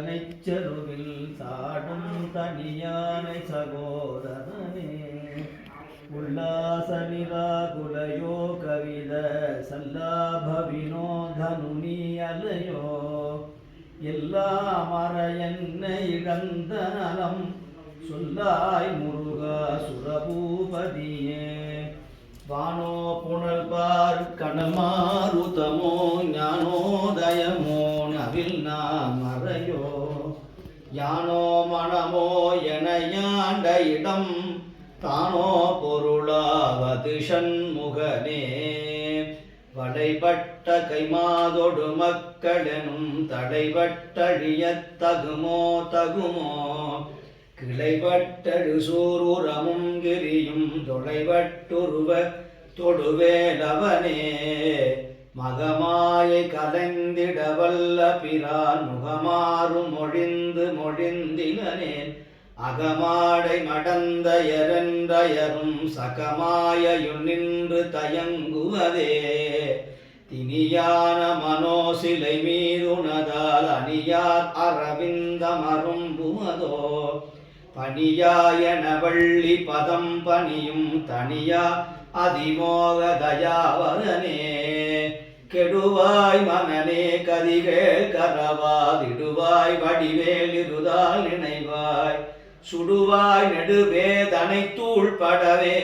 செருவில் சாடும் தனியானை சகோதரனே. உல்லாச நிராகுலையோ கவித சல்லாப வினோதனு நீ அலையோ. எல்லா மர என்னை இழந்த நலம் சொல்லாய் முருகா சுரபூபதியே. வானோ புனல் பார் கணமாருதமோ ஞானோதயமோ யானோ மனமோ என யாண்ட இடம் தானோ பொருளாவது சண்முகனே. வளைபட்ட கைமாதொடு மக்களெனும் தடைபட்டழியத்தகுமோ தகுமோ? கிளைபட்டழு சூருரமும் கிரியும் தொலைபட்டுருவ தொடுவேலவனே. மகமாயை கலைந்திட வல்ல பிரான் முகமாறு மொழிந்து மொழிந்தினேன் அகமாடை மடந்த மடந்தயரென்றயரும் சகமாயயுள் நின்று தயங்குவதே. தினியான மனோசிலை மீதுனதால் அணியார் அரவிந்தமரும்புவதோ பணியாயன வள்ளி பதம் பணியும் தனியா அதிமோக தயாவரனே. கெடுவாய் மனநே கதிகள் கரவாதிடுவாய் வடிவேல் இருதால் நினைவாய். சுடுவாய் நெடுவே தனை தூள் படவே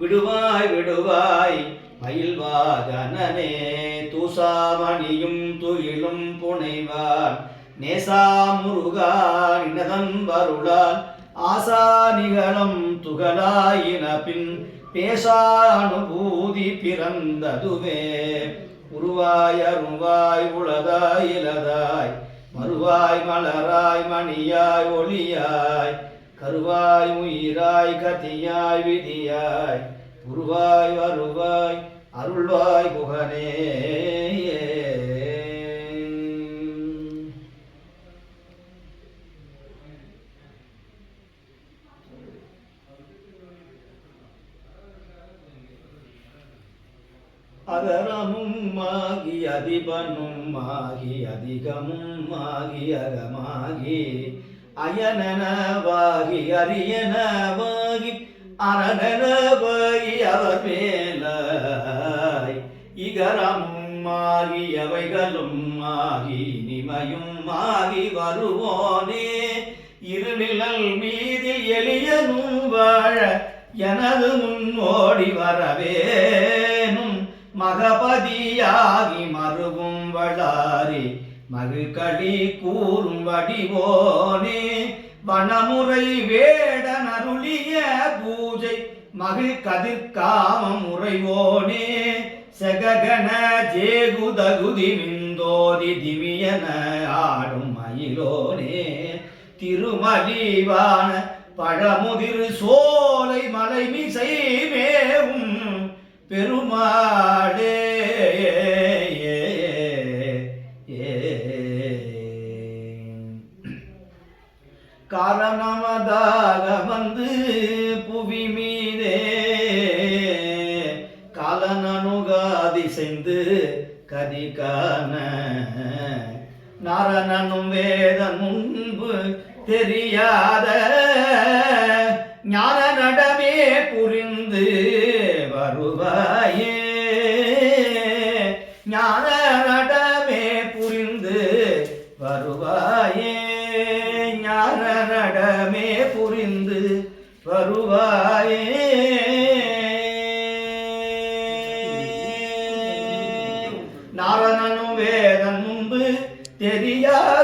விடுவாய் விடுவாய் மயில்வாதனே தூசாமணியும் துயிலும் புனைவார் நேசா முருகா நினதன் வருளால் ஆசா நிகழம் துகளாயின பின் பேசா அனுபூதி பிறந்ததுவே. உருவாய் அருவாய் உளதாய் இலதாய் மறுவாய் மலராய் மணியாய் ஒளியாய் கருவாய் உயிராய் கதியாய் விதியாய் உருவாய் வருவாய் அருள்வாய் புகனே அகரமும் ஆகி அதிபனும் ஆகி அதிகமும் ஆகி அகமாகி அயனனவாகி அரியனவாகி அரணனவாகி அவர் மேலாய் இகரமும் ஆகி அவைகளும் ஆகி இனிமையும் ஆகி வருவோனே. இருநிழல் மீதில் எளியனும் வாழ எனது முன் ஓடி வரவேனும். மகபதியாகி மறுவும் வளாரி மகிழ்கடி கூறும் வடிவோனே. வனமுறை வேடனருளிய பூஜை மகிழ் கதிர்காமம் உறைவோனே. செககன ஜேகுதகுதி விந்தோதி திவியன ஆடும் மயிலோனே. திருமலிவான பழமுதிர் சோலை மலை மிசை மேவும் பெருமாடே காரணமதாக வந்து புவி மீதே காலனனுகாதி செய்து கதிகான நாரணனும் வேத முன்பு தெரியாத ஞான நடமே புரிந்து வருவாயே ஞான நடமே புரிந்து வருவாயே. ஞான நடமே புரிந்து வருவாயே. நாரணனும் வேதன் முன்பு தெரியா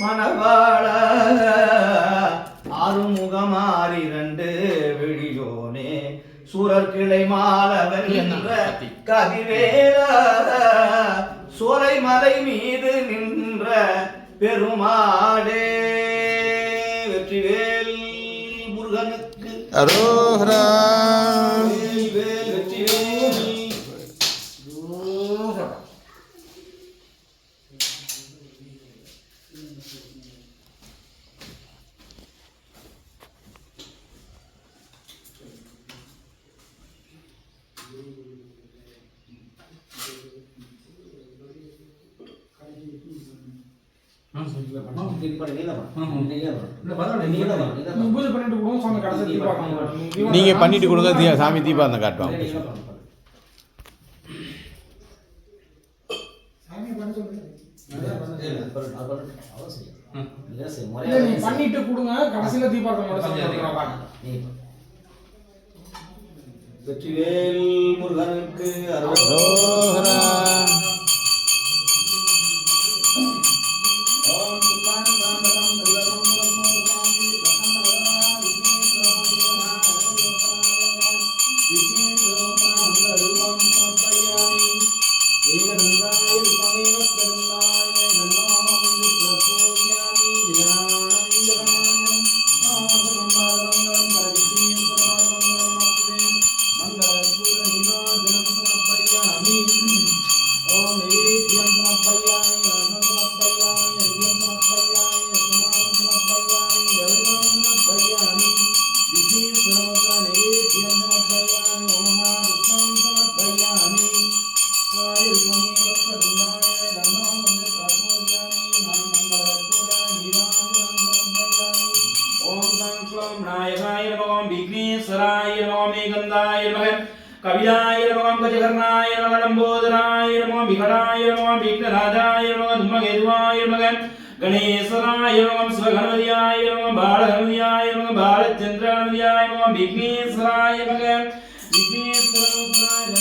மணவாள ஆறுமுகமாறிரண்டு விழியோனே. சூரர் கிளை மாலவன் என்ற கதிவேலா. சோலை மலை மீது நின்ற பெருமாளே. வெற்றிவேல் முருகனுக்கு. அரோஹரா வேல் வெற்றிவேல் பூஜை பண்ணிட்டு கொடுங்க சுவாமி கடைசி தீபாவளி நீங்க பண்ணிட்டு கொடுங்க தீ- சாமி காட்டுவாங்க இல்ல, இல்ல நீங்க பண்ணிட்டு கொடுங்க கடைசியில கொடுக்குறோம். வெற்றிவேல் முருகனுக்கு அரோகரா. विघ्नेश्वराय नमो मेघन्दाय नमः कविराय नमो गजकर्णाय नमो लम्बोदराय नमो विघटाय नमो विघ्नराजाय नमो धूमकेतुवाय नमः गणेश्वराय नमो स्वगणपत्याय नमो बालगणपत्याय नमो भारतचन्द्रगणपत्याय नमो विघ्नेश्वराय नमः विघ्नेश्वराय